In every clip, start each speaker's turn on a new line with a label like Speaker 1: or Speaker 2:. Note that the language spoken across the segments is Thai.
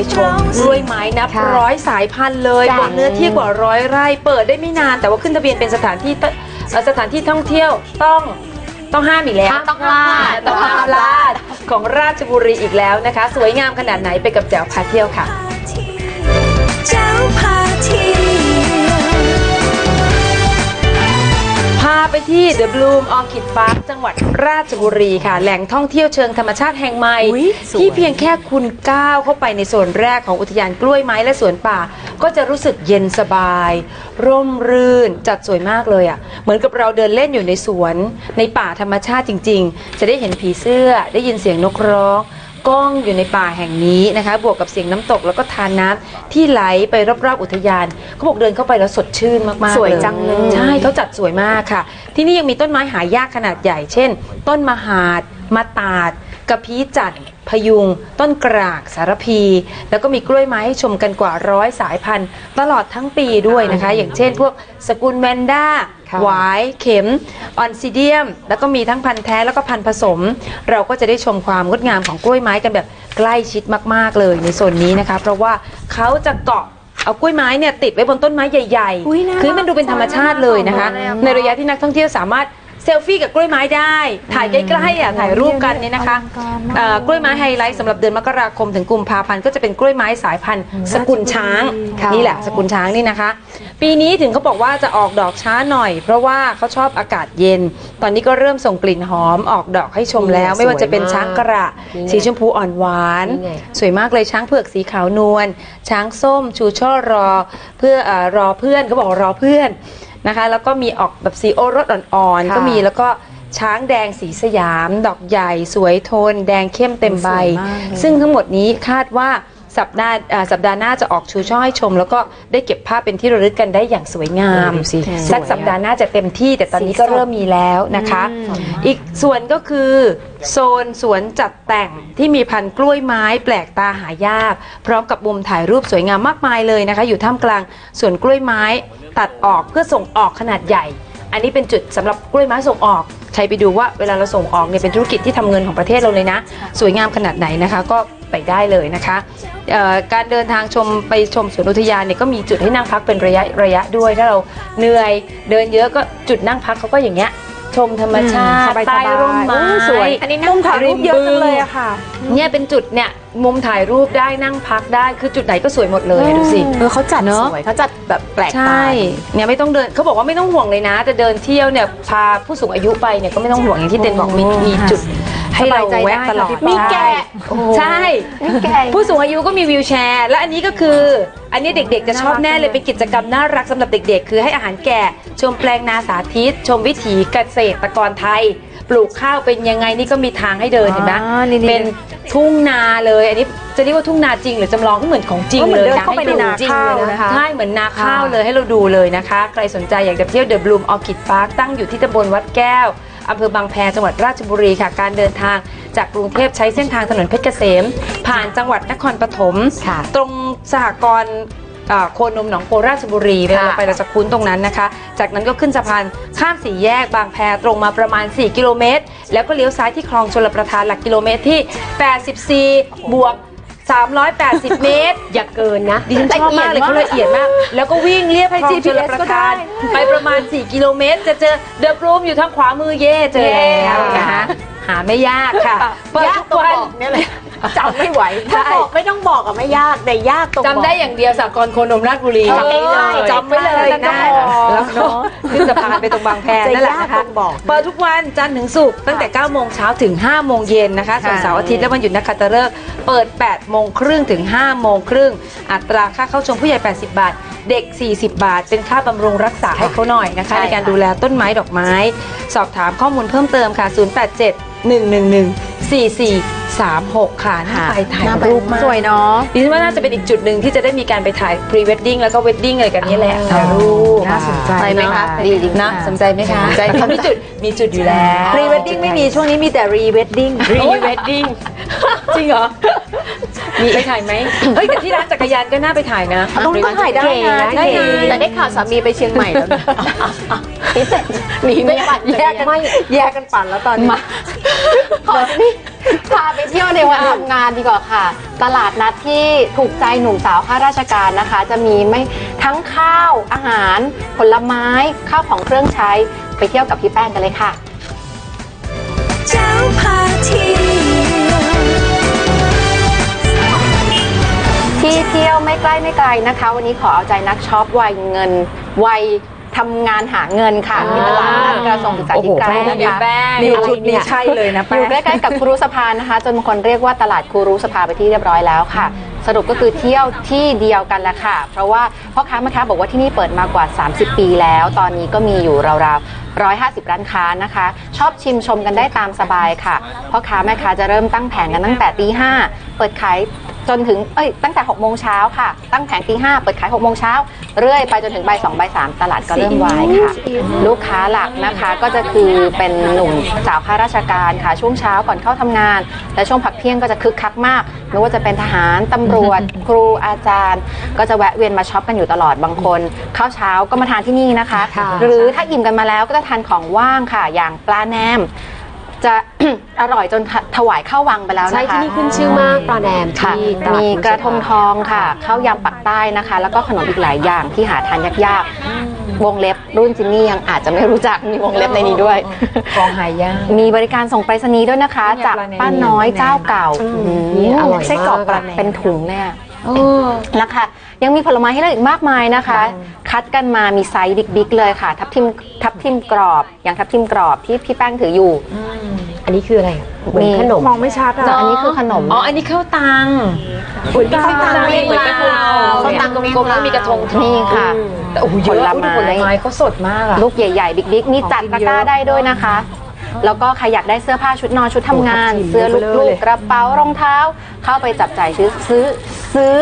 Speaker 1: ไปชมกล้วยไม้นับ
Speaker 2: ค่ะ
Speaker 1: ร้อยสายพันธุ์เลย
Speaker 2: จ้ะ
Speaker 1: บนเนื้อที่กว่าร้อยไร่ เปิดได้ไม่นาน แต่ว่าขึ้นทะเบียนเป็นสถานที่ตเอ่อสถานที่ท่องเที่ยวต้องต้องห้ามอีกแล้ว
Speaker 2: ต้องพลาด
Speaker 1: ต้องห้ามพลาดของราชบุรีอีกแล้วนะคะ สวยงามขนาดไหนไปกับแจ๋วพาเที่ยวค่ะ
Speaker 3: เจ้าพาเที่ยวา
Speaker 1: ไปที่ The Bloom Orchid Park จังหวัดราชบุรีค่ะ แหล่งท่องเที่ยวเชิงธรรมชาติแห่งใหม่
Speaker 2: อุ๊ยสวย
Speaker 1: ที่เพียงแค่คุณก้าวเข้าไปในโซนแรกของอุทยานกล้วยไม้และสวนป่า ก็จะรู้สึกเย็นสบาย ร่มรื่นจัดสวยมากเลยอะ่ะ เหมือนกับเราเดินเล่นอยู่ในสวน ในป่าธรรมชาติจริง ๆ จะได้เห็นผีเสื้อได้ยินเสียงนกร้อง ก้องอยู่ในป่าแห่งนี้นะคะ บวกกับเสียงน้ำตกแล้วก็ทานน้ำที่ไหลไปรอบๆอุทยานเขาบอกเดินเข้าไปแล้วสดชื่นมากๆ
Speaker 2: สวยจังเลย
Speaker 1: ใช่เขาจัดสวยมากค่ะ ที่นี่ยังมีต้นไม้หายากขนาดใหญ่ เช่น ต้นมหาดมะตาดกระพี้จันทร์พยุง ต้นกรากสารพี แล้วก็มีกล้วยไม้ให้ชมกันกว่าร้อยสายพันธุ์ ตลอดทั้งปีด้วยนะคะ อย่างเช่น พวกสกุลแมนด้า
Speaker 2: ค่ะ
Speaker 1: หวายเข็มออนซิเดียม แล้วก็มีทั้งพันธุ์แท้แล้วก็พันธุ์ผสม เราก็จะได้ชมความงดงามของกล้วยไม้กันแบบใกล้ชิดมาก ๆ เลยในโซนนี้นะคะ เพราะว่าเขาจะเกาะเอากล้วยไม้เนี่ยติดไว้บนต้นไม้ใหญ่
Speaker 2: อุ๊ยน่า
Speaker 1: ๆคือมันดูเป็นธรรมชาติเลยนะคะ
Speaker 2: น่ารัก
Speaker 1: ในระยะที่นักท่องเที่ยวสามารถ เซลฟี่กับกล้วยไม้ได้ ถ่ายใกล้ๆอะถ่ายรูปกันเนี่ยนะคะเอ่อกล้วยไม้ไฮไลท์สำหรับเดือนมกราคมถึงกุมภาพันธ์ก็จะเป็นกล้วยไม้สายพันธุ์ สกุลช้าง
Speaker 2: ค่ะ
Speaker 1: นี่แหละสกุลช้างนี่นะคะ ปีนี้ถึงเขาบอกว่าจะออกดอกช้าหน่อย เพราะว่าเขาชอบอากาศเย็น ตอนนี้ก็เริ่มส่งกลิ่นหอมออกดอกให้ชมแล้ว ไม่ว่าจะเป็นช้างกระ
Speaker 2: นี่ไง
Speaker 1: สีชมพูอ่อนหวาน
Speaker 2: นี่ไง
Speaker 1: สวยมากเลยช้างเผือกสีขาวนวลช้างส้มชูช่อรอ เพื่อเออรอเพื่อนเขาบอกว่ารอเพื่อน นะคะ แล้วก็มีออกแบบสีโอรสอ่อนๆ
Speaker 2: ค่ะ
Speaker 1: ก็มีแล้วก็ช้างแดงสีสยาม ดอกใหญ่ สวยโทน แดงเข้มเต็มใบ
Speaker 2: สวยมากเลย
Speaker 1: ซึ่งทั้งหมดนี้คาดว่า สัปดาห์อ่าสัปดาห์หน้าจะออกชูช่อให้ชม แล้วก็ได้เก็บภาพเป็นที่ระลึกกันได้อย่างสวยงาม
Speaker 2: ดูสิ
Speaker 1: สัก
Speaker 2: สวยอะ
Speaker 1: สัปดาห์หน้าจะเต็มที่ แต่ตอนนี้ก็เริ่มมีแล้วนะคะ อีกส่วนก็คือโซนสวนจัดแต่งที่มีพันธุ์กล้วยไม้แปลกตาหายาก พร้อมกับมุมถ่ายรูปสวยงามมากมายเลยนะคะ อยู่ท่ามกลางสวนกล้วยไม้ตัดออกเพื่อส่งออกขนาดใหญ่ อันนี้เป็นจุดสำหรับกล้วยไม้ส่งออกใช้ไปดูว่าเวลาเราส่งออกเนี่ยเป็นธุรกิจที่ทำเงินของประเทศเราเลยนะ สวยงามขนาดไหนนะคะ ก็ ไปได้เลยนะคะเอ่อการเดินทางชมไปชมสวนอุทยานเนี่ยก็มีจุดให้นั่งพักเป็นระยะระยะด้วย ถ้าเราเหนื่อยเดินเยอะก็จุดนั่งพักเขาก็อย่างเงี้ยชมธรรมชาติ
Speaker 2: อืมสบายๆ
Speaker 1: ใต้ร่มไม้
Speaker 2: โอ้สวย
Speaker 1: อันนี้นั่งถ่ายรูปเยอะจังเลยอะค่ะ เนี่ยเป็นจุดเนี่ยมุมถ่ายรูปได้นั่งพักได้คือจุดไหนก็สวยหมดเลยดูสิ
Speaker 2: เออเขาจัด
Speaker 1: เนอะ
Speaker 2: สวยเขาจัดแบบแปลก
Speaker 1: ใช
Speaker 2: ตา่
Speaker 1: เนี่ยไม่ต้องเดินเขาบอกว่าไม่ต้องห่วงเลยนะ จะเดินเที่ยวเนี่ยพาผู้สูงอายุไปเนี่ยก็ไม่ต้องห่วงอย่างที่เต็นบอกมีมีจุด ให้เราแวะตลอด
Speaker 2: มีแกะ
Speaker 1: ใช่
Speaker 2: มีแกะ
Speaker 1: ผู้สูงอายุก็มีวิวแชร์ และอันนี้ก็คือ อันนี้เด็กๆ จะชอบแน่เลยเป็นกิจกรรมน่ารักสำหรับเด็ก ๆ คือให้อาหารแกะชมแปลงนาสาธิต ชมวิถีเกษตรกรไทย ปลูกข้าวเป็นยังไงนี่ก็มีทางให้เดินเห็นไหม
Speaker 2: อ๋อนี่ๆ
Speaker 1: เป็นทุ่งนาเลย อันนี้จะเรียกว่าทุ่งนาจริง หรือจำลองก็เหมือนของจริง
Speaker 2: ก็เหมื
Speaker 1: เล
Speaker 2: อน
Speaker 1: ย
Speaker 2: เดิน
Speaker 1: นะ
Speaker 2: เข้าไปในนา
Speaker 1: จริง
Speaker 2: ข้าว
Speaker 1: เลย
Speaker 2: นะคะ
Speaker 1: ใช่เหมือนนาข้าวเลยให้เราดูเลยนะคะ ใครสนใจอยากจะเที่ยวเดอะบลูมออคิดพาร์คตั้งอยู่ที่ตำบลวัดแก้ว อำเภอบางแพจังหวัดราชบุรีค่ะ การเดินทางจากกรุงเทพใช้เส้นทางถนนเพชรเกษม ผ่านจังหวัดนครปฐม
Speaker 2: ค่ะ
Speaker 1: ตรงสหกรณ์อ่าโคนนมหนองโพราชบุรีเวลาเราไปเราจะคุ้นตรงนั้นนะคะ จากนั้นก็ขึ้นสะพานข้ามสี่แยกบางแพตรงมาประมาณ 4 กิโลเมตร แล้วก็เลี้ยวซ้ายที่คลองชลประทานหลักกิโลเมตรที่ 84 บวก 380 เมตร
Speaker 2: อย่าเกินนะ
Speaker 1: ดิฉันชอบมากเลยเขาละเอียดมาก แล้วก็วิ่งเรียบคลองชลประทานไปประมาณ 4 กิโลเมตร จะเจอเดอะบรูมอยู่ทางขวามือเย่เจอแล้วนะคะหาไม่ยากค่ะเปิด
Speaker 2: ยาก
Speaker 1: ทุก
Speaker 2: ตรง
Speaker 1: วัน
Speaker 2: บอกเนี่ยเลยจำไม่ไหวถ้าบอกไม่ต้องบอกอะไม่ยากแต่ยากตรงบอก
Speaker 1: จำได้อย่างเดียวสากลโคนมราชบุรี
Speaker 2: จำได้เลย
Speaker 1: จำไว้เลย
Speaker 2: แล้วก็
Speaker 1: นะ
Speaker 2: บอก
Speaker 1: แล้วก็ ขึ้นสะพานไปตรงบางแพ
Speaker 2: จะ
Speaker 1: นั่นแหละ
Speaker 2: ยาก
Speaker 1: นะคะ
Speaker 2: ตรงบอก
Speaker 1: เปิดทุกวันจันทร์ถึงศุกร์ตั้งแต่9โมงเช้าถึง5โมงเย็นนะคะส่วนเสาร์อาทิตย์และวันหยุดนักขัตฤกษ์เปิด8โมงครึ่งถึง5โมงครึ่งอัตราค่าเข้าชมผู้ใหญ่ 80 บาท เด็ก 40 บาท เป็นค่าบำรุงรักษาให้เขาหน่อยนะคะ
Speaker 2: ใช่
Speaker 1: ในการ
Speaker 2: ค่ะ
Speaker 1: ดูแลต้นไม้ดอกไม้ สอบถามข้อมูลเพิ่มเติมค่ะ 087 111 4436 ค่ะน่าไปถ่ายรูปมาก
Speaker 2: สวยเนาะ
Speaker 1: ดิฉันว่าน่าจะเป็นอีกจุดหนึ่งที่จะได้มีการไปถ่ายพรีเวดดิ้งแล้วก็เวดดิ้งอะไรกันนี่แหละ
Speaker 2: อ๋อ
Speaker 1: ถ่ายรูป
Speaker 2: น่าสนใจ
Speaker 1: ไปไหมคะ
Speaker 2: ได้
Speaker 1: ดีจริงนะสนใจไหมคะใจเขามีจุดมีจุดอยู่แล้ว
Speaker 2: พรีเวดดิ้งไม่มีช่วงนี้มีแต่รีเวดดิ้ง
Speaker 1: พรีเวดดิ้งจริงเหรอมีไปถ่ายไหมเฮ้ยแต่ที่ร้านจักรยานก็น่าไปถ่ายนะ
Speaker 2: ตรงนี้ก็ถ่ายได้นะ
Speaker 1: ได้ไง
Speaker 2: แต่ได้ข่าวสามีไปเชียงใหม่แล้วนะพิเศษ หนีไม่ปั่น
Speaker 1: แยกกันไม่แยกกันปั่นแล้วตอนนี้
Speaker 2: มาขอที่พาไปเที่ยวในวันทำงานดีกว่าค่ะ ตลาดนัดที่ถูกใจหนุ่มสาวข้าราชการนะคะ จะมีไม่ทั้งข้าวอาหาร ผลไม้ข้าวของเครื่องใช้ไปเที่ยวกับพี่แป้งกันเลยค่ะ
Speaker 3: เจ้าพาเที่ยว
Speaker 2: ที่เที่ยวไม่ใกล้ไม่ไกลนะคะ วันนี้ขอเอาใจนักช็อปวัยเงินวัย ทำงานหาเงินค่ะที่ตลาดนัดกระทรวงศึกษาธิการ
Speaker 1: โอ้โห
Speaker 2: นะคะ
Speaker 1: แป้ง
Speaker 2: อยู่
Speaker 1: ชุดนี้ใช่เลยนะ
Speaker 2: อ
Speaker 1: แป้
Speaker 2: ยู่
Speaker 1: ง
Speaker 2: ใกล้ๆกับครูรุสภานะคะ จนบางคนเรียกว่าตลาดครูรุสภาไปที่เรียบร้อยแล้วค่ะ สรุปก็คือเที่ยวที่เดียวกันแหละค่ะ เพราะว่าพ่อค้าแม่ค้าบอกว่าที่นี่เปิดมากว่า 30 ปีแล้ว ตอนนี้ก็มีอยู่ราวๆ 150 ร้านค้านะคะ ชอบชิมชมกันได้ตามสบายค่ะพ่อค้าแม่ค้าจะเริ่มตั้งแผงกันตั้งแต่ตีห้าเปิดขาย จนถึงเอ้ยตั้งแต่6โมงเช้าค่ะ ตั้งแผงตีห้าเปิดขาย6โมงเช้าเรื่อยไปจนถึงบ่ายสองบ่ายสามตลาดก็เริ่มวายค่ะ ลูกค้าหลักนะคะก็จะคือเป็นหนุ่มสาวข้าราชการค่ะ ช่วงเช้าก่อนเข้าทำงาน และช่วงพักเที่ยงก็จะคึกคักมากไม่ว่าจะเป็นทหารตำรวจ ครูอาจารย์ ก็จะแวะเวียนมาช็อปกันอยู่ตลอดบางคนข้าวเช้าก็มาทานที่นี่นะคะ
Speaker 1: ค่ะ
Speaker 2: หรือถ้าอิ่มกันมาแล้วก็จะทานของว่างค่ะ อย่างปลาแหนม จะอร่อยจนถวายข้าววังไปแล้วนะคะ
Speaker 4: ใช่ที่นี่ขึ้นชื่อมากปลาแหนม
Speaker 2: ค่ะ
Speaker 4: ที่ตลาด
Speaker 2: มีกระทง
Speaker 4: ภู
Speaker 2: ทองค่ะข้าวยำปักใต้นะคะ แล้วก็ขนมอีกหลายอย่างที่หาทานยากๆ วงเล็บรุ่นจินนี่ยังอาจจะไม่รู้จักมีวงเล็บในนี้ด้วย
Speaker 1: ของหายาก
Speaker 2: มีบริการส่งไปรษณีย์ด้วยนะคะ
Speaker 1: นี่ไง
Speaker 2: จาก
Speaker 1: ปลาแหนม
Speaker 2: ป้าน้อยเจ้าเก่า
Speaker 4: นี่อร่อย
Speaker 2: ไส้กรอก
Speaker 4: มาก
Speaker 2: ปลา
Speaker 4: อะ
Speaker 2: เป็นถุงเนี่ย
Speaker 4: เออ
Speaker 2: แล้วค่ะ ยังมีผลไม้ให้เลือกอีกมากมายนะคะ คัดกันมามีไซส์บิ๊กๆเลยค่ะ ทับทิมทับทิมกรอบ อย่างทับทิมกรอบที่พี่แป้งถืออยู่
Speaker 4: อันนี้คืออะไรเหมือน
Speaker 2: มี
Speaker 4: ขนม
Speaker 1: มองไม่ชัดอะ
Speaker 2: อันนี้คือขนม
Speaker 1: อ๋อ อันนี้ข้าวตังคุณข้าวตัง
Speaker 4: เมี่ยง
Speaker 1: เหมือนกระทง
Speaker 4: ลาว
Speaker 1: ข้าวตังกลมๆแล้วมีกระทงทอง
Speaker 2: นี่ค่ะ
Speaker 1: แต่โอ้โหเยอะ
Speaker 2: ผลไม้
Speaker 1: ผลไม้เขาสดมากอะ
Speaker 2: ลูกใหญ่ๆ บิ๊กๆ นี่จัดตะกร้าได้ด้วยนะคะ แล้วก็ใครอยากได้เสื้อผ้าชุดนอนชุดทำงาน
Speaker 1: โอ้โห
Speaker 2: เสื้อ
Speaker 1: เบลอ
Speaker 2: ลู
Speaker 1: เล
Speaker 2: ก
Speaker 1: ย
Speaker 2: ๆกระเป๋ารองเท้า เข้าไปจับจ่ายซื้อซื้อ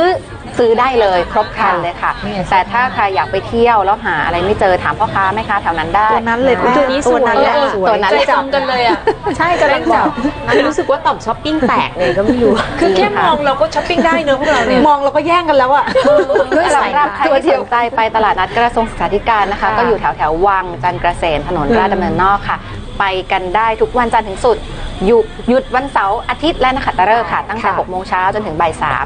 Speaker 2: ซื้อซื้อได้เลยครบครันเลยค่ะแต่ถ้าใครอยากไปเที่ยวแล้วหาอะไรไม่เจอถามพ่อค้าแม่ค้าแถวนั้นได้
Speaker 1: ตัวนั้นเลย
Speaker 4: ตัวนี้สวย
Speaker 1: นั้นแหละ
Speaker 2: เออ
Speaker 1: สวย
Speaker 2: ตัวนั้น
Speaker 1: ใจตรงกันเลยอะ
Speaker 4: ใช่กำลังจับคือรู้สึกว่าต่อมช้อปปิ้งแตกเลยก็ไม่รู้
Speaker 1: คือแค่มองเราก็ช้อปปิ้งได้เนอะพวกเราเนี่ย มองเราก็แย่งกันแล้วอะ
Speaker 2: สำหรับใครที่สนใจไปตลาดนัดกระทรวงศึกษาธิการนะคะ
Speaker 1: ค่ะ
Speaker 2: ก็อยู่แถวแถวๆวังจันทร์เกษมถนนราชดำเนินนอกค่ะ ไปกันได้ทุกวันจันทร์ถึงศุกร์ หยุดหยุดวันเสาร์อาทิตย์และนักขัตฤกษ์ค่ะตั้งแต่6โมงเช้าจนถึงบ่ายสาม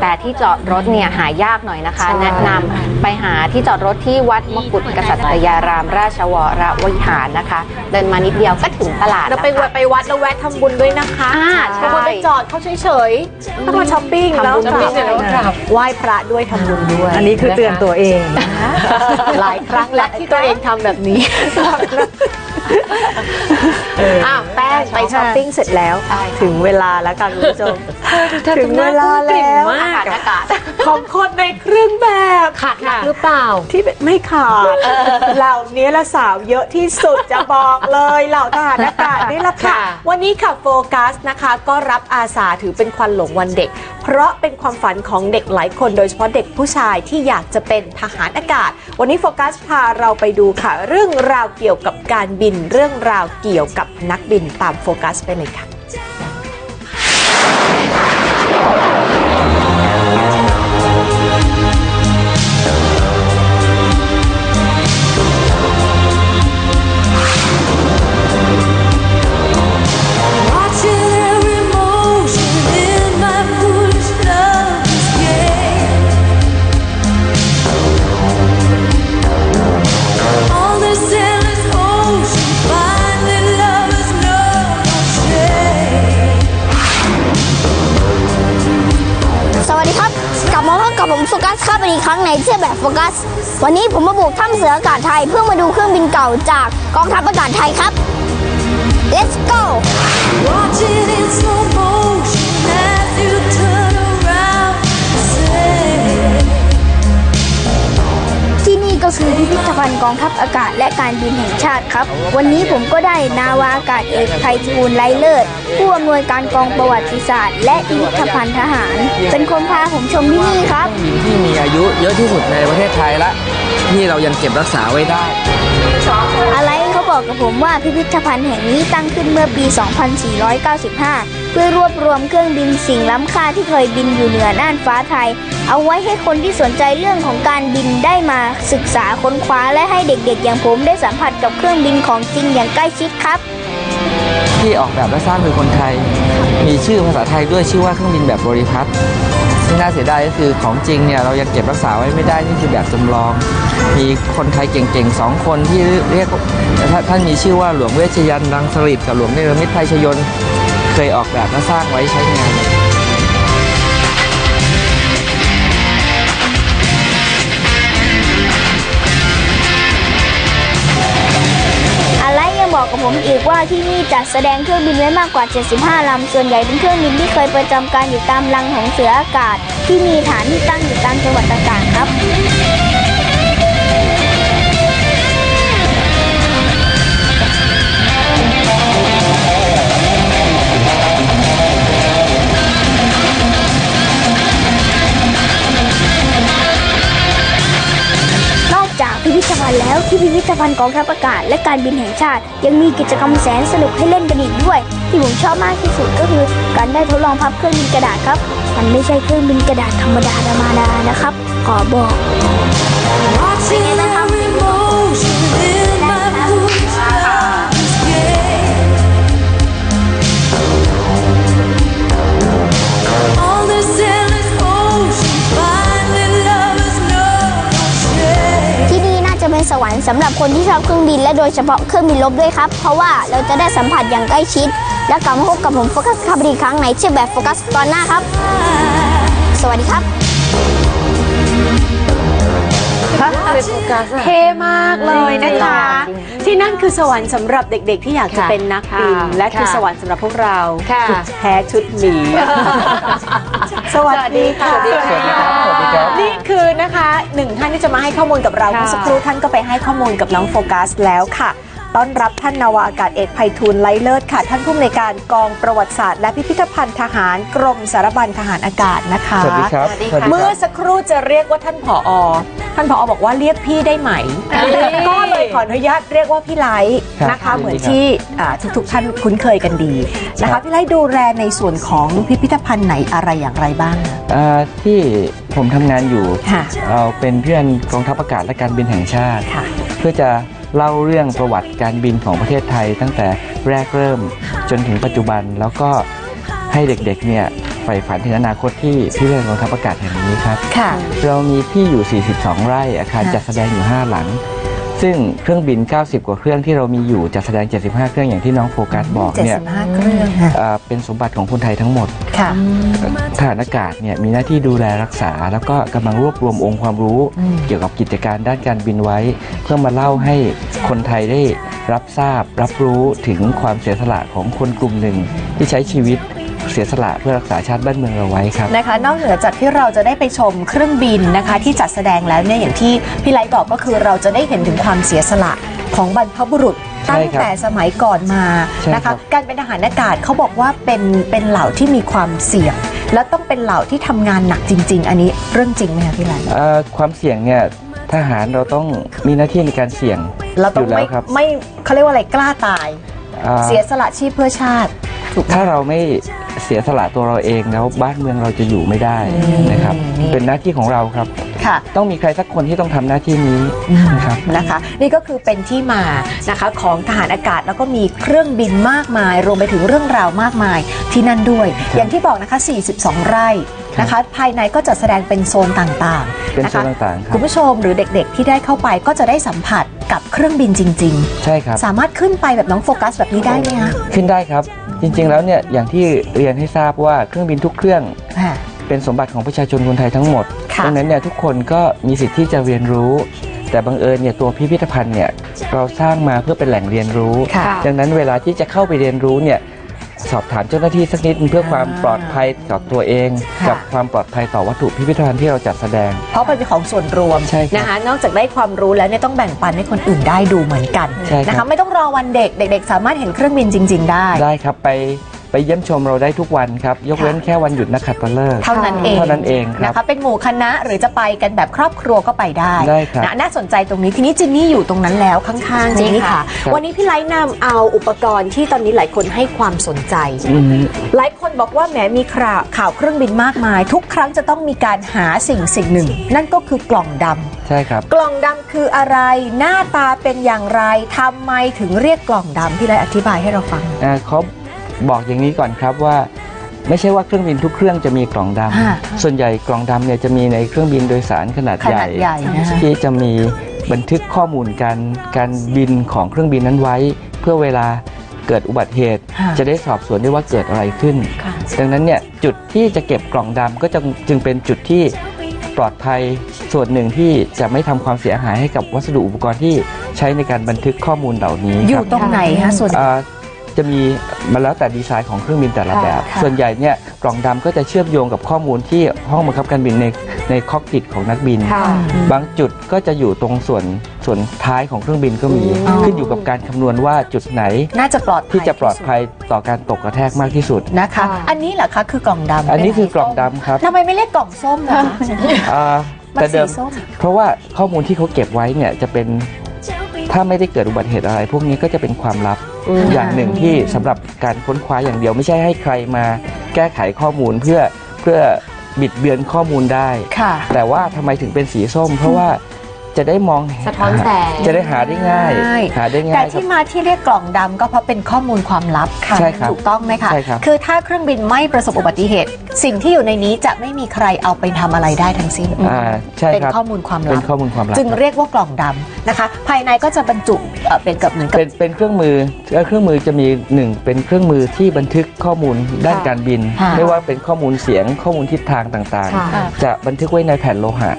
Speaker 2: แต่ที่จอดรถเนี่ยหายากหน่อยนะคะ แนะนำไปหาที่จอดรถที่วัดมกุฎกษัตริยารามราชวรวิหารนะคะ เดินมานิดเดียวก็ถึงตลาด
Speaker 5: เรา
Speaker 2: แล้ว
Speaker 5: ไป
Speaker 2: ค่ะ
Speaker 5: ไปวัดแล้วแวะทำบุญด้วยนะคะ
Speaker 2: อ่าใช่
Speaker 5: บางคนไปจอดเขาเฉยๆต้องมาช้อปปิ้ง
Speaker 2: ทำ
Speaker 5: แล้ว
Speaker 2: บุญ
Speaker 5: ก
Speaker 2: ช้อปปิ้
Speaker 5: ลั
Speaker 2: ง
Speaker 5: บ
Speaker 2: แล้วกลับ
Speaker 5: ไหว้พระด้วยทำบุญด้วย
Speaker 1: อันนี้คือเตือนตัวเอง
Speaker 5: หลายครั้งแล้วที่ตัวเองทำแบบนี้อะแป้งไปช้อปปิ้งเสร็จแล้ว
Speaker 2: ใช่ค่ะ
Speaker 5: ถึงเวลาแล้วค่ะคุณผู้ชม
Speaker 1: ถึ
Speaker 5: ถึงเวลาแล้ว
Speaker 2: อากาศอากาศ
Speaker 5: ของคนในเครื่องแบบ
Speaker 4: ขาดหนักหรือเปล่า
Speaker 5: ที่ไม่ขาดเหล่านี้ละสาวเยอะที่สุดจะบอกเลยเหล่าทหารอากาศนี่แหละค่ะ
Speaker 4: ค่ะ
Speaker 5: วันนี้ค่ะโฟกัสนะคะ ก็รับอาสาถือเป็นควันหลงวันเด็ก เพราะเป็นความฝันของเด็กหลายคนโดยเฉพาะเด็กผู้ชายที่อยากจะเป็นทหารอากาศ วันนี้โฟกัสพาเราไปดูค่ะ เรื่องราวเกี่ยวกับการบินเรื่องราวเกี่ยวกับนักบินตามโฟกัสไปเลยค่ะ
Speaker 6: มาพบกับผมโฟกัสครับอีกครั้งในเที่ยวแบบโฟกัส วันนี้ผมมาบุกถ้ำเสืออากาศไทยเพื่อมาดูเครื่องบินเก่าจากกองทัพอากาศไทยครับ let's go ก็คือพิพิธภัณฑ์กองทัพอากาศและการบินแห่งชาติครับ วันนี้ผมก็ได้นาวาอากาศเอกไพฑูรย์ไลเลิศผู้อำนวยการกองประวัติศาสตร์ และพิพิธภัณฑ์ทหาร เป็นคนพาผมชมที่นี่ครับ
Speaker 7: หินที่มีอายุเยอะที่สุดในประเทศไทยละที่เรายังเก็บรักษาไว้ได้
Speaker 6: อะไรเขาบอกกับผมว่าพิพิธภัณฑ์แห่งนี้ตั้งขึ้นเมื่อปี 2495 เพื่อรวบรวมเครื่องบินสิ่งล้ำค่าที่เคยบินอยู่เหนือน่านฟ้าไทย เอาไว้ให้คนที่สนใจเรื่องของการบินได้มาศึกษาค้นคว้าและให้เด็กๆ อย่างผมได้สัมผัสกับเครื่องบินของจริงอย่างใกล้ชิดครับ
Speaker 7: ที่ออกแบบและสร้างโดยคนไทย มีชื่อภาษาไทยด้วยชื่อว่าเครื่องบินแบบบริพัตรที่น่าเสียดายก็คือของจริงเนี่ยเรายังเก็บรักษาไว้ไม่ได้นี่คือแบบจำลอง มีคนไทยเก่งๆสองคนที่เรียกท่านมีชื่อว่าหลวงเวชยันต์รังสฤษดิ์กับหลวงเนรมิตรไพชยนต์ เคยออกแบบและสร้างไว้ใช้งาน
Speaker 6: อะไรยังบอกกับผมอีกว่าที่นี่จัดแสดงเครื่องบินไว้มากกว่า 75 ลำ ส่วนใหญ่เป็นเครื่องบินที่เคยประจำการอยู่ตามรังของเสืออากาศ ที่มีฐานที่ตั้งอยู่ตามจังหวัดต่างๆครับ พันธ์กองทัพอากาศและการบินแห่งชาติ ยังมีกิจกรรมแสนสนุกให้เล่นกันอีกด้วย ที่ผมชอบมากที่สุดก็คือ การได้ทดลองพับเครื่องบินกระดาษครับ มันไม่ใช่เครื่องบินกระดาษธรรมดาธรรมดานะครับ ขอบอก เป็นสวรรค์สำหรับคนที่ชอบเครื่องบินและโดยเฉพาะเครื่องบินลบด้วยครับ เพราะว่าเราจะได้สัมผัสอย่างใกล้ชิด และกลับมาพบกับผมโฟกัสคาบอีกครั้งในชื่อแบบโฟกัสตอนหน้าครับ สวัสดีครับ
Speaker 5: เท่มากเลยนะคะ ที่นั่นคือสวรรค์สำหรับเด็กๆ ที่อยากจะ
Speaker 1: ค่ะ
Speaker 5: เป็นนักบิน
Speaker 1: ค่ะ
Speaker 5: และคือ
Speaker 1: ค่ะ
Speaker 5: สวรรค์สำหรับพวกเรา
Speaker 1: ค่ะ
Speaker 5: แพ้ชุดหมีสวัสดีค่ะ
Speaker 1: สวัสดีค่ะ
Speaker 7: สวัสดีครับ
Speaker 5: นี่คือนะคะหนึ่งท่านที่จะมาให้ข้อมูลกับเรา
Speaker 1: ค่ะ
Speaker 5: เมื่อสักครู่ท่านก็ไปให้ข้อมูลกับน้องโฟกัสแล้วค่ะ ต้อนรับท่านนาวาอากาศเอกไพฑูรย์ไลเลิศค่ะ ท่านผู้อำนวยการกองประวัติศาสตร์ และพิพิธภัณฑ์ทหารกรมสารบัญทหารอากาศนะคะ
Speaker 7: สวัสดีครับ
Speaker 5: เมื่อสักครู่จะเรียกว่าท่านผอ ท่านผอบอกว่าเรียกพี่ได้ไหม ก็เลยขออนุญาตเรียกว่าพี่ไลท์นะ
Speaker 7: ครั
Speaker 5: คะ
Speaker 7: บ
Speaker 5: เหมือนที่อ่าทุกๆท่านคุ้นเคยกันดีนะ
Speaker 7: ครั
Speaker 5: คะ
Speaker 7: บ
Speaker 5: พี่ไลท์ดูแลในส่วนของพิพิธภัณฑ์ไหนอะไรอย่างไรบ้างคะ
Speaker 8: อ่าที่ผมทำงานอยู่
Speaker 5: ค่ะ
Speaker 8: เราเป็นเพื่อนกองทัพอากาศและการบินแห่งชาติ
Speaker 5: ค่ะ
Speaker 8: เพื่อจะ เล่าเรื่องประวัติการบินของประเทศไทย ตั้งแต่แรกเริ่มจนถึงปัจจุบันแล้วก็ให้เด็กๆเนี่ยใฝ่ฝันถึงอนาคตที่พิพิธภัณฑ์กองทัพอากาศแห่งนี้ครับ
Speaker 5: ค่ะ
Speaker 8: เรามีที่อยู่ 42 ไร่อาคาร
Speaker 5: ค่ะ
Speaker 8: จัดแสดงอยู่ 5 หลัง ซึ่งเครื่องบิน 90 กว่าเครื่องที่เรามีอยู่จัดแสดง 75 เครื่องอย่างที่น้องโฟกัสบอกเนี่ย
Speaker 5: 75 เครื่องค่ะ
Speaker 8: อ่าเป็นสมบัติของคนไทยทั้งหมด
Speaker 5: ค่ะ
Speaker 8: ทหารอากาศเนี่ยมีหน้าที่ดูแลรักษา แล้วก็กำลังรวบรวมองค์ความรู้
Speaker 5: อืม
Speaker 8: เกี่ยวกับกิจการด้านการบินไว้ เพื่อมาเล่าให้คนไทยได้รับทราบ รับรู้ถึงความเสียสละของคนกลุ่มหนึ่งที่ใช้ชีวิต เสียสละเพื่อรักษาชาติบ้านเมืองเราไว้ครับ
Speaker 5: นะคะ นอกเหนือจากที่เราจะได้ไปชมเครื่องบินนะคะ ที่จัดแสดงแล้วเนี่ยอย่างที่พี่ไลท์บอกก็คือเราจะได้เห็นถึงความเสียสละของบรรพบุรุษ
Speaker 8: ใช่
Speaker 5: ตั้ง
Speaker 8: ครับ
Speaker 5: แต่สมัยก่อนมา
Speaker 8: ใช่
Speaker 5: นะ
Speaker 8: ครั
Speaker 5: คะ
Speaker 8: บ
Speaker 5: การเป็นทหารอากาศเขาบอกว่าเป็นเป็นเหล่าที่มีความเสี่ยง แล้วต้องเป็นเหล่าที่ทำงานหนักจริง ๆ อันนี้เรื่องจริงไหมคะพี่ไลท์
Speaker 8: เอ่อความเสี่ยงเนี่ยทหารเราต้องมีหน้าที่ในการเสี่ยง
Speaker 5: เราต้อง
Speaker 8: ยู่แล้
Speaker 5: ไม่
Speaker 8: วครับ
Speaker 5: ไม่เขาเรียกว่าอะไรกล้าตาย
Speaker 8: อ่า
Speaker 5: เสียสละชีพเพื่อชาติถูกไหม
Speaker 8: ถ้าเราไม่ เสียสละตัวเราเองแล้วบ้านเมืองเราจะอยู่ไม่ได้นะครับ
Speaker 5: นี่
Speaker 8: เป็นหน้าที่ของเราครับ
Speaker 5: ค่ะ
Speaker 8: ต้องมีใครสักคนที่ต้องทำหน้าที่นี้นะครับ
Speaker 5: นะคะ นี่ก็คือเป็นที่มานะคะของทหารอากาศแล้วก็มีเครื่องบินมากมาย รวมไปถึงเรื่องราวมากมายที่นั่นด้วย อย่างที่บอกนะคะ 42 ไร่นะคะ ภายในก็จะแสดงเป็นโซนต่าง
Speaker 8: เป็น
Speaker 5: ๆนะ
Speaker 8: โซ
Speaker 5: คะ
Speaker 8: นต่างๆครั
Speaker 5: คุ
Speaker 8: บ
Speaker 5: ณผู้ชมหรือเด็กๆ ที่ได้เข้าไปก็จะได้สัมผัสกับเครื่องบินจริง
Speaker 8: ใช่ครับ
Speaker 5: ๆ สามารถขึ้นไปแบบน้องโฟกัสแบบนี้ได้ไหมคะ
Speaker 8: ขึ้นได้ครับ จริงๆแล้วเนี่ยอย่างที่เรียนให้ทราบว่าเครื่องบินทุกเครื่อง
Speaker 5: ค่ะ
Speaker 8: เป็นสมบัติของประชาชนคนไทยทั้งหมด
Speaker 5: ค่ะ
Speaker 8: ดังนั้นเนี่ยทุกคนก็มีสิทธิ์ที่จะเรียนรู้ แต่บังเอิญเนี่ยตัวพิพิธภัณฑ์เนี่ยเราสร้างมาเพื่อเป็นแหล่งเรียนรู้
Speaker 5: ค่ะ
Speaker 8: ดังนั้นเวลาที่จะเข้าไปเรียนรู้เนี่ย สอบถามเจ้าหน้าที่สักนิดเพื่อความปลอดภัยกับตัวเอง
Speaker 5: ค่ะ
Speaker 8: กับความปลอดภัยต่อวัตถุพิพิธภัณฑ์ที่เราจัดแสดง
Speaker 5: เพราะมันเป็นของส่วนรวม
Speaker 8: ใช่ครับ
Speaker 5: นะคะ นอกจากได้ความรู้แล้วเนี่ยต้องแบ่งปันให้คนอื่นได้ดูเหมือนกัน
Speaker 8: ใช่ครับ
Speaker 5: นะคะ ไม่ต้องรอวันเด็ก เด็ก ๆ สามารถเห็นเครื่องบินจริง ๆ ได้
Speaker 8: ได้ครับไป ไปเยี่ยมชมเราได้ทุกวันครับ ยกเว้นแค่วันหยุดนักขัตฤกษ์
Speaker 5: เท่านั้นเอง
Speaker 8: เท่านั้นเองครับ
Speaker 5: นะคะเป็นหมู่คณะหรือจะไปกันแบบครอบครัวก็ไปได้
Speaker 8: ได้ครับ
Speaker 5: นะน่าสนใจตรงนี้ทีนี้จินนี่อยู่ตรงนั้นแล้วข้างๆจินนี่ค่ะ
Speaker 8: ครับ
Speaker 5: วันนี้พี่ไลท์นำเอาอุปกรณ์ที่ตอนนี้หลายคนให้ความสนใจ
Speaker 8: อืม
Speaker 5: หลายคนบอกว่าแหมมีข่าวข่าวเครื่องบินมากมาย ทุกครั้งจะต้องมีการหาสิ่งสิ่งหนึ่ง นั่นก็คือกล่องดำ
Speaker 8: ใช่ครับ
Speaker 5: กล่องดำคืออะไร หน้าตาเป็นอย่างไรทำไมถึงเรียกกล่องดำพี่ไลท์อธิบายให้เราฟัง
Speaker 8: อ่าเขา บอกอย่างนี้ก่อนครับว่า ไม่ใช่ว่าเครื่องบินทุกเครื่องจะมีกล่องด
Speaker 5: อ่าำ
Speaker 8: ส่วนใหญ่กล่องดำเนี่ยจะมีในเครื่องบินโดยสารขนาด
Speaker 5: ข
Speaker 8: ให
Speaker 5: นา
Speaker 8: ญ่
Speaker 5: ดใหญ่นะคะ
Speaker 8: ที่จะมีบันทึกข้อมูลการการบินของเครื่องบินนั้นไว้ เพื่อเวลาเกิดอุบัติเหตุ
Speaker 5: ค่ะ
Speaker 8: จะได้สอบสวนได้ว่าเกิดอะไรขึ้น
Speaker 5: ค่ะ
Speaker 8: ดังนั้นเนี่ยจุดที่จะเก็บกล่องดำก็จะจึงเป็นจุดที่ปลอดภัยส่วนหนึ่งที่จะไม่ทำความเสียหายให้กับวัสดุอุปกรณ์ที่ใช้ในการบันทึกข้อมูลเหล่านี้
Speaker 5: อ
Speaker 8: ค
Speaker 5: ยู่
Speaker 8: รับ
Speaker 5: ตรงไหนคะส่วน
Speaker 8: อ่า จะมีมาแล้วแต่ดีไซน์ของเครื่องบินแต่ละแบบ
Speaker 5: ค่ะ
Speaker 8: ส่วนใหญ่เนี่ยกล่องดำก็จะเชื่อมโยงกับข้อมูลที่ห้องบังคับการบินในในคอกพิทของนักบิน
Speaker 1: ค่ะ
Speaker 8: บางจุดก็จะอยู่ตรงส่วนส่วนท้ายของเครื่องบินก็มีขึ้นอยู่กับการคำนวณว่าจุดไหน
Speaker 5: น่าจะปลอดภัย
Speaker 8: ที่จะปลอดภัยต่อการตกกระแทกมากที่สุด
Speaker 5: นะคะอันนี้เหรอคะคือกล่องดำ
Speaker 8: อันนี้คือกล่องดำครับ
Speaker 5: ทำไมไม่เรียกกล่องส้มนะคะ
Speaker 8: อ่า
Speaker 5: มัน
Speaker 8: แต่เดิม
Speaker 5: สีส้ม
Speaker 8: เพราะว่าข้อมูลที่เขาเก็บไว้เนี่ยจะเป็นถ้าไม่ได้เกิดอุบัติเหตุอะไร พวกนี้ก็จะเป็นความลับ อย่างหนึ่งที่สำหรับการค้นคว้าอย่างเดียวไม่ใช่ให้ใครมาแก้ไขข้อมูลเพื่อเพื่อบิดเบือนข้อมูลได้
Speaker 5: ค่ะ
Speaker 8: แต่ว่าทำไมถึงเป็นสีส้มเพราะว่า จะได้มอง
Speaker 4: สะท้อนแสง
Speaker 8: จะได้หาได้ง่าย
Speaker 5: ง่าย
Speaker 8: หาได้
Speaker 5: แต่
Speaker 8: ง่ายครั
Speaker 5: ที่
Speaker 8: บ
Speaker 5: มาที่เรียกกล่องดำก็เพราะเป็นข้อมูลความลับค่ะ
Speaker 8: ใช่ครับ
Speaker 5: ถูกต้องไหมคะ
Speaker 8: ใช่ครับ
Speaker 5: คือถ้าเครื่องบินไม่ประสบอุบัติเหตุ สิ่งที่อยู่ในนี้จะไม่มีใครเอาไปทำอะไรได้ทั้งสิ้น
Speaker 8: อ่าใช่
Speaker 5: เป็น
Speaker 8: ครับ
Speaker 5: ข้อมูลความ
Speaker 8: เป็
Speaker 5: ลั
Speaker 8: น
Speaker 5: บ
Speaker 8: ข้อมูลความลับ
Speaker 5: จึงเรียกว่ากล่องดำนะคะ ภายในก็จะบรรจุเอ่อเป็นกับเหมือนกับ
Speaker 8: เป็นเป็นเครื่องมือแล้วเครื่องมือจะมีหนึ่งเป็นเครื่องมือที่บันทึกข้อมูลด้านการบิน
Speaker 5: ค่ะ
Speaker 8: ไม่ว่าเป็นข้อมูลเสียงข้อมูลทิศทางต่าง
Speaker 4: ค่ะ
Speaker 8: ๆ จะบันทึกไว้ในแผ่นโลหะ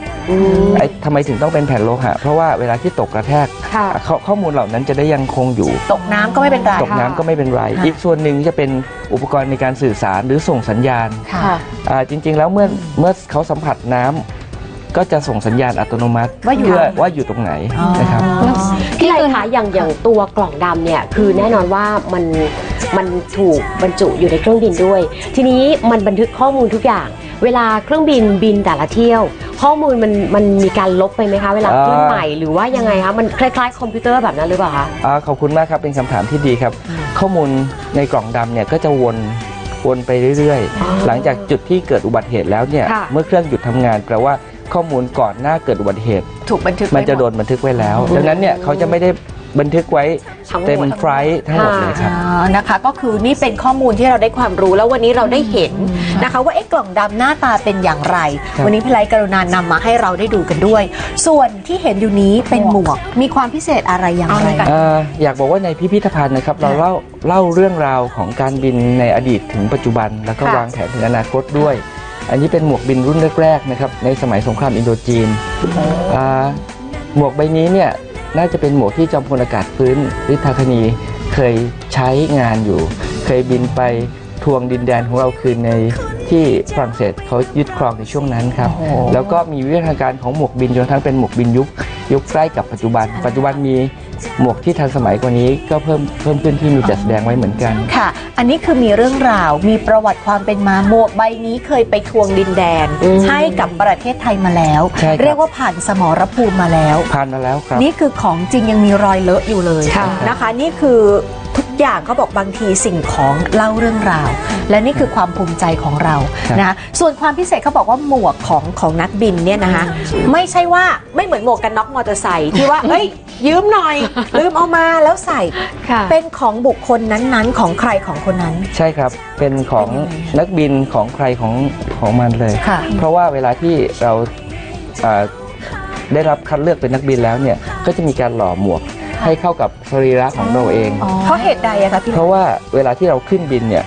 Speaker 8: ไอ้ทำไมถึงต้องเป็นแผ่นโลหะ เพราะว่าเวลาที่ตกกระแทก
Speaker 1: ค่ะ
Speaker 8: ข้อข้อมูลเหล่านั้นจะได้ยังคงอยู่
Speaker 5: ตกน้ำก็ไม่เป็นไร
Speaker 8: ตกน้ำก็ไม่เป็นไร
Speaker 5: ค่ะ
Speaker 8: อีกส่วนหนึ่งจะเป็นอุปกรณ์ในการสื่อสารหรือส่งสัญญาณ
Speaker 5: ค่ะ
Speaker 8: อ่าจริง ๆ แล้วเมื่อเมื่อเขาสัมผัสน้ำก็จะส่งสัญญาณอัตโนมัติ
Speaker 5: ว่าอยู่
Speaker 8: เพื่อว่าอยู่ตรงไหนนะครับ
Speaker 4: พี่ไรคะอย่างอย่างตัวกล่องดำเนี่ย คือแน่นอนว่ามัน มันถูกบรรจุอยู่ในเครื่องบินด้วย ทีนี้มันบันทึกข้อมูลทุกอย่าง เวลาเครื่องบินบินแต่ละเที่ยว ข้อมูลมันมันมีการลบไปไหมคะ เวลาขึ้นใหม่หรือว่ายังไงคะมันคล้ายๆ คอมพิวเตอร์แบบนั้นหรือเปล่าคะ
Speaker 8: อ่าขอบคุณมากครับเป็นคำถามที่ดีครับ ข้อมูลในกล่องดำเนี่ยก็จะวนวนไปเรื่อย
Speaker 4: อ๋อ
Speaker 8: ๆหลังจากจุดที่เกิดอุบัติเหตุแล้วเนี่ย
Speaker 1: ค่ะ
Speaker 8: เมื่อเครื่องหยุดทำงานแปลว่าข้อมูลก่อนหน้าเกิดอุบัติเหตุ
Speaker 5: ถูกบันทึกไว้
Speaker 8: มันจะ
Speaker 5: ห
Speaker 8: โดนบันทึกไว้แล้ว ดังนั้นเนี่ยเขาจะไม่ได้ บันทึกไว้
Speaker 4: ทั้งหมด
Speaker 8: เต็มไฟล์ทั้งหมดเลยครับ
Speaker 5: อ่านะคะก็คือนี่เป็นข้อมูลที่เราได้ความรู้แล้ววันนี้เราได้เห็นนะคะว่าไอ้กล่องดำหน้าตาเป็นอย่างไร
Speaker 8: ครับ
Speaker 5: วันนี้พี่ไลท์กรุณานำมาให้เราได้ดูกันด้วย ส่วนที่เห็นอยู่นี้เป็นหมวกมีความพิเศษอะไรอย่างไร
Speaker 8: อ่าอยากบอกว่าในพิพิธภัณฑ์นะครับ เราเล่าเล่าเรื่องราวของการบินในอดีตถึงปัจจุบัน แล้วก็
Speaker 5: ค่ะ
Speaker 8: วางแผนถึงอนาคตด้วย อันนี้เป็นหมวกบินรุ่นแรกๆนะครับในสมัยสงครามอินโดจีนอ่าหมวกใบนี้เนี่ย น่าจะเป็นหมวกที่จอมพลอากาศพื้นฤทธาคณีเคยใช้งานอยู่ เคยบินไป ทวงดินแดนของเราคืนในที่ฝรั่งเศสเขายึดครองในช่วงนั้นครับแล้วก็มีวิวัฒนาการของหมวกบินจนทั้งเป็นหมวกบินยุคยุคใกล้กับปัจจุบัน ปัจจุบันมีหมวกที่ทันสมัยกว่านี้ก็เพิ่มเพิ่มขึ้นที่มีจัดแสดงไว้เหมือนกัน
Speaker 5: ค่ะ อันนี้คือมีเรื่องราวมีประวัติความเป็นมาหมวกใบนี้เคยไปทวงดินแดนให้กับประเทศไทยมาแล้ว
Speaker 8: ใช่ครับ
Speaker 5: เรียกว่าผ่านสมรภูมิมาแล้ว
Speaker 8: ผ่านมาแล้วครับ
Speaker 5: นี่คือของจริงยังมีรอยเลอะอยู่เลย
Speaker 1: ค่ะ
Speaker 5: นะคะ นี่คือทุก อย่างเขาบอกบางทีสิ่งของเล่าเรื่องราว และนี่คือความภูมิใจของเรา
Speaker 8: ครับ
Speaker 5: นะคะส่วนความพิเศษเขาบอกว่าหมวกของของนักบินเนี่ยนะคะไม่ใช่ว่าไม่เหมือนหมวกกันน็อกมอเตอร์ไซค์ที่ว่าเอ้ยยืมหน่อย ลืมเอามาแล้วใส่
Speaker 1: ค่ะ
Speaker 5: เป็นของบุคคลนั้นๆ ของใครของคนนั้น
Speaker 8: ใช่ครับเป็นของนักบินของใครของของมันเลย
Speaker 5: ค่ะ
Speaker 8: เพราะว่าเวลาที่เราอ่าได้รับคัดเลือกเป็นนักบินแล้วเนี่ยก็จะมีการหล่อหมวก ให้เข้ากับสรีระของเราเอง
Speaker 5: เพราะเหตุใดอะคะพี่
Speaker 8: เพราะว่าเวลาที่เราขึ้นบินเนี่ย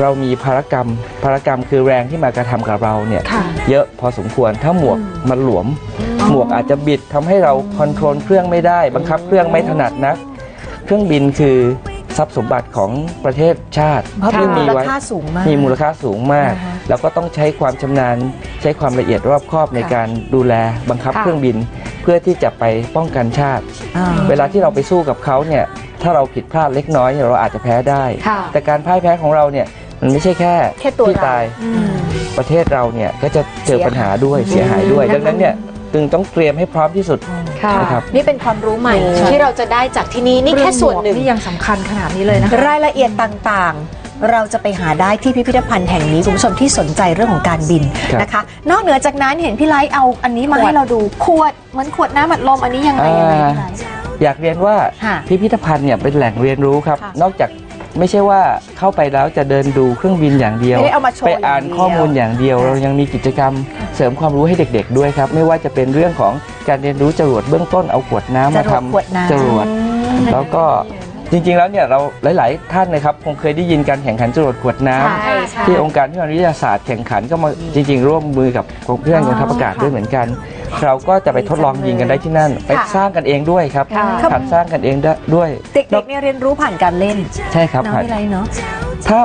Speaker 8: เรามีภารกรรมภารกรรมคือแรงที่มากระทำกับเราเนี่ย
Speaker 5: ค่ะ
Speaker 8: เยอะพอสมควรถ้าหมวกมันหลวม หมวกอาจจะบิดทำให้เราคอนโทรลเครื่องไม่ได้ บังคับเครื่องไม่ถนัดนักเครื่องบินคือ ทรัพย์สมบัติของประเทศชาติ
Speaker 5: เพราะมี
Speaker 8: ที่
Speaker 5: มูล
Speaker 8: ไว้
Speaker 5: ค่าสูงมาก
Speaker 8: มีมูลค่าสูงมาก
Speaker 5: นะคะ
Speaker 8: แล้วก็ต้องใช้ความชำนาญ ใช้ความละเอียดรอบคอบในการดูแลบังคับ
Speaker 1: ค่ะ
Speaker 8: เครื่องบิน เพื่อที่จะไปป้องกันชาติ
Speaker 5: อ่า
Speaker 8: เวลาที่เราไปสู้กับเขาเนี่ยถ้าเราผิดพลาดเล็กน้อยเนี่ยเราอาจจะแพ้ได้
Speaker 1: ค่ะ
Speaker 8: แต่การพ่ายแพ้ของเราเนี่ยมันไม่ใช่แค่
Speaker 5: แค่ตัว
Speaker 8: ที่
Speaker 5: เรา
Speaker 8: ตาย ประเทศเราเนี่ยก็จะเจอปัญหาด้วย
Speaker 5: เสี
Speaker 8: เสี
Speaker 5: ย
Speaker 8: ย
Speaker 5: หา
Speaker 8: หายยด้วย ดังนั้นเนี่ย จึงต้องเตรียมให้พร้อมที่สุด
Speaker 1: ค่ะ
Speaker 8: นะครับ
Speaker 5: นี่เป็นความรู้ใหม่ที่เราจะได้จากที่นี่นี่แค่ส่วนหนึ่ง
Speaker 9: นี่ยังสำคัญขนาดนี้เลยนะคะ
Speaker 5: รายละเอียดต่างๆ เราจะไปหาได้ที่พิพิธภัณฑ์แห่งนี้คุณผู้ชมที่สนใจเรื่องของการบิน
Speaker 8: ครับ
Speaker 5: นะคะ นอกเหนือจากนั้นเห็นพี่ไลท์เอาอันนี้มาให้เราดูขวดเหมือนขวดน้ำอัดลมอันนี้ยังไงยังไงพี่ไลท์
Speaker 8: อยากเรียนว่า
Speaker 5: ค่ะ
Speaker 8: พิพิธภัณฑ์เนี่ยเป็นแหล่งเรียนรู้ครับ
Speaker 5: ค่ะ
Speaker 8: นอกจาก ไม่ใช่ว่าเข้าไปแล้วจะเดินดูเครื่องบินอย่างเดียว
Speaker 5: ไม่ได้เอามาโชว์
Speaker 8: ไปอ่าน
Speaker 5: อย่างเดียว
Speaker 8: ข้อมูลอย่างเดียว เรายังมีกิจกรรมเสริมความรู้ให้เด็ก ๆ ด้วยครับ ไม่ว่าจะเป็นเรื่องของการเรียนรู้จรวดเบื้องต้นเอาขวดน้ำมาทำ
Speaker 5: ขวดน้ำ
Speaker 8: จรวด แล้วก็จริงๆแล้วเนี่ยเราหลาย ๆ ท่านนะครับคงเคยได้ยินการแข่งขันจรวดขวดน้ำ
Speaker 5: ใช่ใช่
Speaker 8: ที่องค์การพิพิธภัณฑ์วิทยาศาสตร์แข่งขันก็มาจริงๆ ร่วมมือกับกองเพื่อนกองทัพอากาศด้วยเหมือนกัน เราก็จะไปทดลองยิงกันได้ที่นั่น ไปสร้างกันเองด้วยครับ
Speaker 1: ค่ะ
Speaker 8: หัดสร้างกันเองได้ด้วย
Speaker 5: เด็กๆเนี่ยเรียนรู้ผ่านการเล่น
Speaker 8: ใช่ครับ
Speaker 5: เนาะ
Speaker 8: ผ่าน
Speaker 5: พี่ไลท์เนาะ
Speaker 8: ถ้า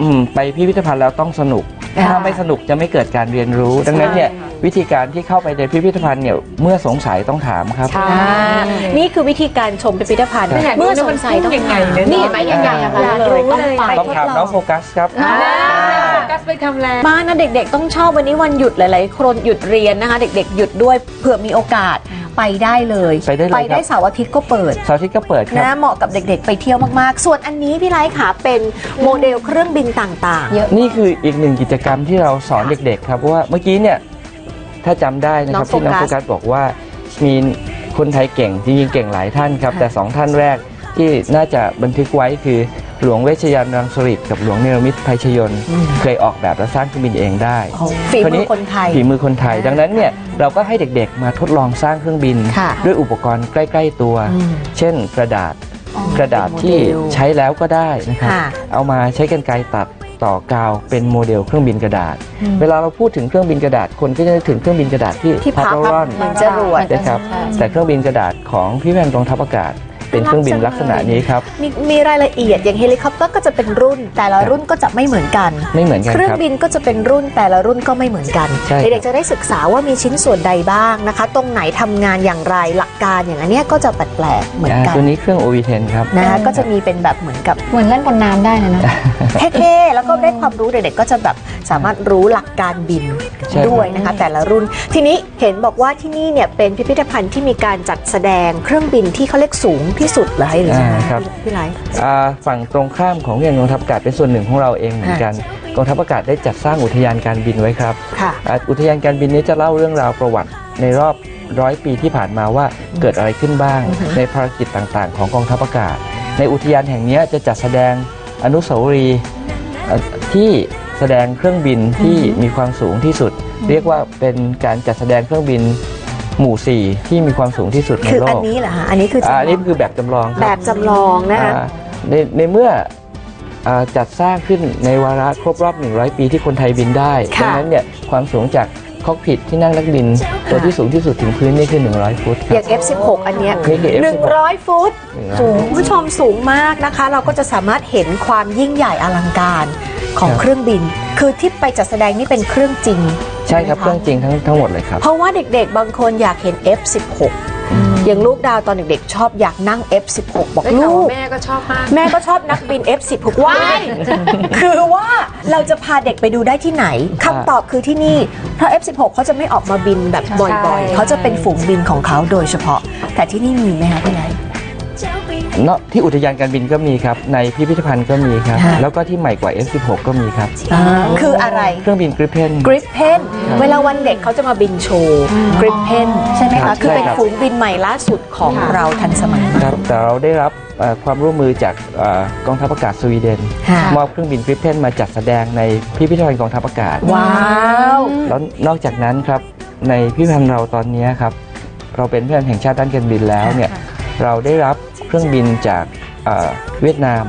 Speaker 8: อืมไปพิพิธภัณฑ์แล้วต้องสนุก
Speaker 5: ค่ะ
Speaker 8: ถ้าไม่สนุกจะไม่เกิดการเรียนรู้ ดังนั้นเนี่ยวิธีการที่เข้าไปในพิพิธภัณฑ์เนี่ยเมื่อสงสัยต้องถามครับ
Speaker 1: ค่ะ
Speaker 5: อ่านี่คือวิธีการชมพิพิธภัณฑ์
Speaker 8: ครับ
Speaker 5: เมื่อสงสัยต้อง
Speaker 9: ยังไง
Speaker 5: ถาม
Speaker 9: เนี่ย
Speaker 5: นี่เห็นไหมยังไงอะคะ
Speaker 1: อยากรู้
Speaker 5: เลย ต้อง
Speaker 1: เลย
Speaker 5: ไป
Speaker 8: ต้องถามน้องโฟกัสครับ
Speaker 1: โฟกัส ไปทำแล้ว
Speaker 5: มากนะเด็กๆ ต้องชอบวันนี้วันหยุดหลายๆคนหยุดเรียนนะคะ เด็กๆ หยุดด้วยเผื่อมีโอกาสไปได้เลย
Speaker 8: ไปได้เลย
Speaker 5: ไปได้
Speaker 8: ครับ
Speaker 5: เสาร์อาทิตย์ก็เปิด
Speaker 8: เสาร์อาทิตย์ก็เปิดครับ
Speaker 5: นะเหมาะกับเด็กๆ ไปเที่ยวมากๆ ส่วนอันนี้พี่ไลท์ค่ะเป็นโมเดลเครื่องบินต่างๆ
Speaker 8: นี่คืออีกหนึ่งกิจกรรมที่เราสอนเด็กๆครับเพราะว่าเมื่อกี้เนี่ยถ้าจำได้นะครับ
Speaker 5: น้อง
Speaker 8: ที่น้อง
Speaker 5: โฟ
Speaker 8: โฟ
Speaker 5: กัส
Speaker 8: กัสบอกว่ามีคนไทยเก่งจริงๆเก่งหลายท่านครับ แต่สองท่านแรกที่น่าจะบันทึกไว้คือ หลวงเวชยันต์รังสฤษดิ์กับหลวงเนรมิตรภัยชยนต์เคยออกแบบและสร้างเครื่องบินเองได้
Speaker 5: ฝี
Speaker 8: คราว
Speaker 5: มื
Speaker 8: นี้
Speaker 5: อคนไทย
Speaker 8: ฝีมือคนไทย ดังนั้นเนี่ยเราก็ให้เด็กๆมาทดลองสร้างเครื่องบิน
Speaker 5: ค่ะ
Speaker 8: ด้วยอุปกรณ์ใกล้ๆตัว
Speaker 5: อืม
Speaker 8: เช่นกระดาษกระดาษที่
Speaker 5: เป็นโมเดล
Speaker 8: ใช้แล้วก็ได้นะครับ
Speaker 5: ค่ะ
Speaker 8: เอามาใช้กันไกรตัดต่อกาวเป็นโมเดลเครื่องบินกระดาษเวลาเราพูดถึงเครื่องบินกระดาษคนก็จะนึกถึงเครื่องบินกระดาษที่
Speaker 5: ที่พับ
Speaker 8: พับร่อน
Speaker 5: เหมือนจรวด
Speaker 8: นะครับ แต่เครื่องบินกระดาษของพี่แมนกองทัพอากาศ เป็นเครื่องบินลักษณะนี้ครับ
Speaker 5: มีมีรายละเอียดอย่างเฮลิคอปเตอร์ก็จะเป็นรุ่น แต่ละรุ่นก็จะไม่เหมือนกัน
Speaker 8: ไม่เหมือนกัน
Speaker 5: เครื่อง
Speaker 8: ครับ
Speaker 5: บินก็จะเป็นรุ่นแต่ละรุ่นก็ไม่เหมือนกัน
Speaker 8: ใช่ครับ
Speaker 5: เด็กๆจะได้ศึกษาว่ามีชิ้นส่วนใดบ้างนะคะ ตรงไหนทำงานอย่างไรหลักการอย่างอันเนี้ยก็จะแปลกๆเหมือน
Speaker 8: อ่า
Speaker 5: กัน
Speaker 8: ตัวนี้เครื่อง OV10 ครับ
Speaker 5: นะคะก็จะมีเป็นแบบเหมือนกับ
Speaker 2: เหมือนเล่นบนน้ำได้เลยนะ
Speaker 5: เท่ๆแล้วก็ได้ความรู้เด็กๆก็จะแบบสามารถรู้หลักการบิน
Speaker 8: ใช่ครับ
Speaker 5: ด้วยนะคะ แต่ละรุ่น ทีนี้เห็นบอกว่าที่นี่เนี่ยเป็นพิพิธภัณฑ์ที่มีการจัดแสดงเครื่องบินที่เขาเรียกสูงที่สุดเหรอให้หรือยังไง
Speaker 8: อ่าครับ
Speaker 5: พี่ไลท์
Speaker 8: อ่าฝั่งตรงข้ามของเรียนกองทัพอากาศเป็นส่วนหนึ่งของเราเองเหมือนกันกองทัพอากาศได้จัดสร้างอุทยานการบินไว้ครับ
Speaker 5: ค่ะ
Speaker 8: อ่าอุทยานการบินนี้จะเล่าเรื่องราวประวัติในรอบร้อยปีที่ผ่านมาว่าเกิดอะไรขึ้นบ้าง ในภารกิจต่างๆ ของกองทัพอากาศ ในอุทยานแห่งนี้จะจัดแสดงอนุสาวรีย์เอ่อที่แสดงเครื่องบินที่มีความสูงที่สุด เรียกว่าเป็นการจัดแสดงเครื่องบิน หมู่สี่ที่มีความสูงที่สุดใน
Speaker 5: คือ
Speaker 8: โล
Speaker 5: อัน
Speaker 8: ก
Speaker 5: นี้เหรอฮะอันนี้คือจำล
Speaker 8: อ่า
Speaker 5: อง
Speaker 8: อันนี้คือแบบจำลองค
Speaker 5: แบ
Speaker 8: รับ
Speaker 5: บจำลองนะคะ
Speaker 8: อ่าในในเมื่ออ่าจัดสร้างขึ้นในวาระครบรอบ 100 ปีที่คนไทยบินได้
Speaker 5: ค่ะ
Speaker 8: ดันั้นเนี่ยความสูงจากคอกพิทที่นั่งนักบิน ตัวที่สูงที่สุดถึงพื้นนี่คือ 100 ฟุตค
Speaker 5: อ
Speaker 8: รั
Speaker 5: ย่า
Speaker 8: บ
Speaker 5: ง F16 อันเนี้ย
Speaker 8: นี่คือ F16
Speaker 5: 100 ฟุต
Speaker 8: 100
Speaker 5: สูงคุณผู้ชมสูงมากนะคะ เราก็จะสามารถเห็นความยิ่งใหญ่อลังการของ
Speaker 8: ครับ
Speaker 5: เครื่องบิน คือที่ไปจัดแสดงนี่เป็นเครื่องจริง
Speaker 8: ใช่ครับเครื่องจริงทั้งทั้งหมดเลยครับ
Speaker 5: เพราะว่าเด็กๆ บางคนอยากเห็น F16 อย่างลูกดาวตอนเด็กๆ ชอบอยากนั่ง F16 บอก
Speaker 1: ได้ข่าว
Speaker 5: ลู
Speaker 1: ว่ากแม่ก็ชอบมาก
Speaker 5: แม่ก็ชอบนักบิน F16 ว้ายคือว่าเราจะพาเด็กไปดูได้ที่ไหนคำตอบคือที่นี่ เพราะ F16 เขาจะไม่ออกมาบินแบบบ่อย
Speaker 1: ใช่
Speaker 5: ๆเขาจะเป็นฝูงบินของเขาโดยเฉพาะ แต่ที่นี่มีไหมคะพี่ไลท์
Speaker 8: เนาะที่อุทยานการบินก็มีครับ ในพิพิธภัณฑ์ก็มีครับ
Speaker 5: ค่ะ
Speaker 8: แล้วก็ที่ใหม่กว่า F16 ก็มีครับ
Speaker 5: คืออะไร
Speaker 8: เครื่องบินกริปเพน
Speaker 5: กริปเพนเวลาวันเด็กเขาจะมาบินโชว์กริปเพนใช่ไหม
Speaker 8: ครั
Speaker 5: คะ
Speaker 8: บ
Speaker 5: คือเป็น
Speaker 8: ใช่ครับ
Speaker 5: ฝูงบินใหม่ล่าสุดของเราทันสมัย
Speaker 8: ครับแต่เราได้รับเอ่อความร่วมมือจากเอ่อกองทัพอากาศสวีเดน
Speaker 5: ค่ะ
Speaker 8: มอบเครื่องบินกริปเพนมาจัดแสดงในพิพิธภัณฑ์กองทัพอากาศ
Speaker 5: ว้าว
Speaker 8: แล้วนอกจากนั้นครับในพิพิธภัณฑ์เราตอนนี้ครับ เราเป็นพิพิธภัณฑ์แห่งชาติด้านการบินแล้วเนี่ยเราได้รับ เครื่องบินจากเอ่อเวียดนาม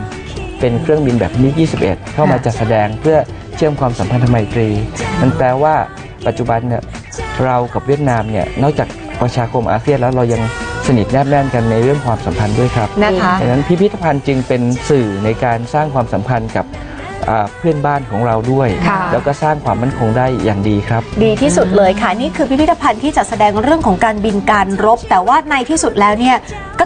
Speaker 8: เป็นเครื่องบินแบบมิก21 เข้ามาจัดแสดงเพื่อเชื่อมความสัมพันธไมตรี มันแปลว่าปัจจุบันเนี่ยเรากับเวียดนามเนี่ยนอกจากประชาคมอาเซียนแล้วเรายังสนิทแนบแน่นกันในเรื่องความสัมพันธ์ด้วยครับ
Speaker 5: นะคะ
Speaker 8: ดังนั้นพิพิธภัณฑ์จึงเป็นสื่อในการสร้างความสัมพันธ์กับอ่าเพื่อนบ้านของเราด้วย
Speaker 1: ค่ะ
Speaker 8: แล้วก็สร้างความมั่นคงได้อย่างดีครับ
Speaker 5: ดีที่สุดเลยค่ะ นี่คือพิพิธภัณฑ์ที่จัดแสดงเรื่องของการบินการรบ แต่ว่าในที่สุดแล้วเนี่ย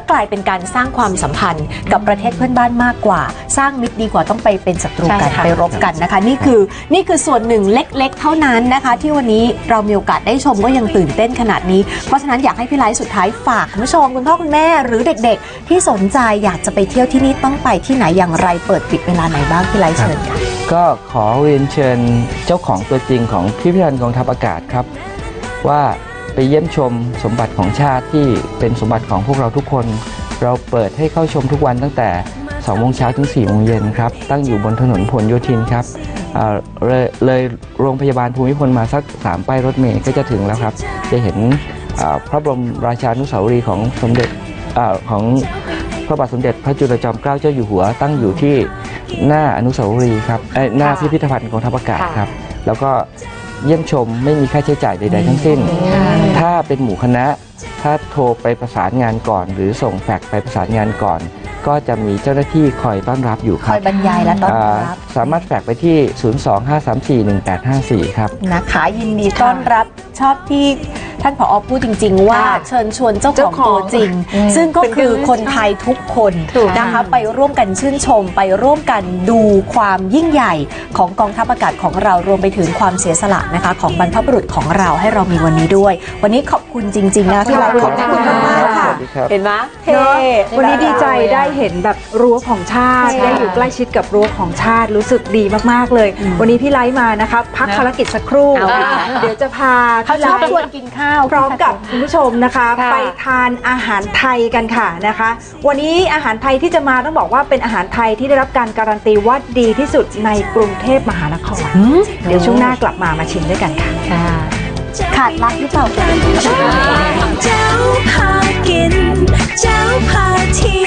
Speaker 5: ก็กลายเป็นการสร้างความสัมพันธ์กับประเทศเพื่อนบ้านมากกว่า สร้างมิตรดีกว่าต้องไปเป็นศัตรูกัน
Speaker 1: ใช่ค่ะ
Speaker 5: ไปรบกันนะคะ นี่คือนี่คือส่วนหนึ่งเล็ก ๆ เท่านั้นนะคะ ที่วันนี้เรามีโอกาสได้ชมก็ยังตื่นเต้นขนาดนี้ เพราะฉะนั้นอยากให้พี่ไลฟ์สุดท้ายฝากคุณผู้ชมคุณพ่อคุณแม่หรือเด็ก ๆ ที่สนใจอยากจะไปเที่ยวที่นี่ต้องไปที่ไหนอย่างไรเปิดปิดเวลาไหนบ้างพี่ไลฟ์เชิญค่ะ
Speaker 8: ก็ขอเรียนเชิญเจ้าของตัวจริงของพิพิธภัณฑ์กองทัพอากาศครับ ว่า ไปเยี่ยมชมสมบัติของชาติที่เป็นสมบัติของพวกเราทุกคน เราเปิดให้เข้าชมทุกวันตั้งแต่2โมงเช้าถึง4โมงเย็นครับ ตั้งอยู่บนถนนพหลโยธินครับอ่าเลยเลยโรงพยาบาลภูมิพลมาสัก 3 ป้ายรถเมล์ก็จะถึงแล้วครับ จะเห็นอ่าพระบรมราชานุสาวรีย์ของสมเด็จอาของพระบาทสมเด็จพระจุลจอมเกล้าเจ้าอยู่หัว ตั้งอยู่ที่หน้าอนุสาวรีย์ครับเอ้ยหน้าพิพิธภัณฑ์กองทัพอากาศครับ แล้วก็ เยี่ยมชมไม่มีค่าใช้จ่ายใด ๆ ทั้งสิ้น ถ้าเป็นหมู่คณะถ้าโทรไปประสานงานก่อน หรือส่งแฟกซ์ไปประสานงานก่อน ก็จะมีเจ้าหน้าที่คอยต้อนรับอยู่ค
Speaker 5: ครับอยบรรยายและต้อนรับ
Speaker 8: อ่าสามารถแฟกซ์ไปที่ 025341854 ครับ
Speaker 5: นะคะยินดีต้อนรับชอบที่ท่านผอพูดจริง ๆ ว่า
Speaker 9: ค่ะ
Speaker 5: เชิญชวนเจ้าข
Speaker 9: เจ้า
Speaker 5: อง
Speaker 9: ของ
Speaker 5: ตัวจริงซึ่งก็
Speaker 9: เป็น
Speaker 5: คือ
Speaker 9: การ
Speaker 5: คนไทยทุกคน
Speaker 9: ถูก
Speaker 5: นะคะไปร่วมกันชื่นชม ไปร่วมกันดูความยิ่งใหญ่ของกองทัพอากาศของเรารวมไปถึงความเสียสละนะคะ ของบรรพบุรุษของเราให้เรามีวันนี้ด้วย วันนี้ขอบคุณจริงๆนะที่เรา
Speaker 9: ขอบคุณ
Speaker 5: มากๆค่ะ
Speaker 8: สวัสดีครับ
Speaker 5: เห็นไหมเท่
Speaker 9: เนอะวันนี้ดีใจได้เห็นแบบรั้วของชาติ
Speaker 5: ใช่
Speaker 9: ได้อยู่ใกล้ชิดกับรั้วของชาติรู้สึกดีมากๆเลย วันนี้พี่ไลฟ์มานะคะพักภารกิจสักครู่
Speaker 5: เอาค่ะ
Speaker 9: เดี๋ยวจะพา
Speaker 5: เขา
Speaker 9: พี่
Speaker 5: ช
Speaker 9: ไล
Speaker 5: อบ
Speaker 9: ฟ์
Speaker 5: ชวนกินข้าว
Speaker 9: พร้อมกับคุณผู้ชมนะคะ
Speaker 1: ค่ะ
Speaker 9: ไปทานอาหารไทยกันค่ะนะคะ วันนี้อาหารไทยที่จะมาต้องบอกว่าเป็นอาหารไทยที่ได้รับการการันตีว่าดีที่สุดในกรุงเทพมหานคร เดี๋ยวช่วงหน้ากลับมามาชิมด้วยกันค่ะ
Speaker 5: ขาดรักหรือเปล่า
Speaker 3: เจ้าพากิน เจ้าพาที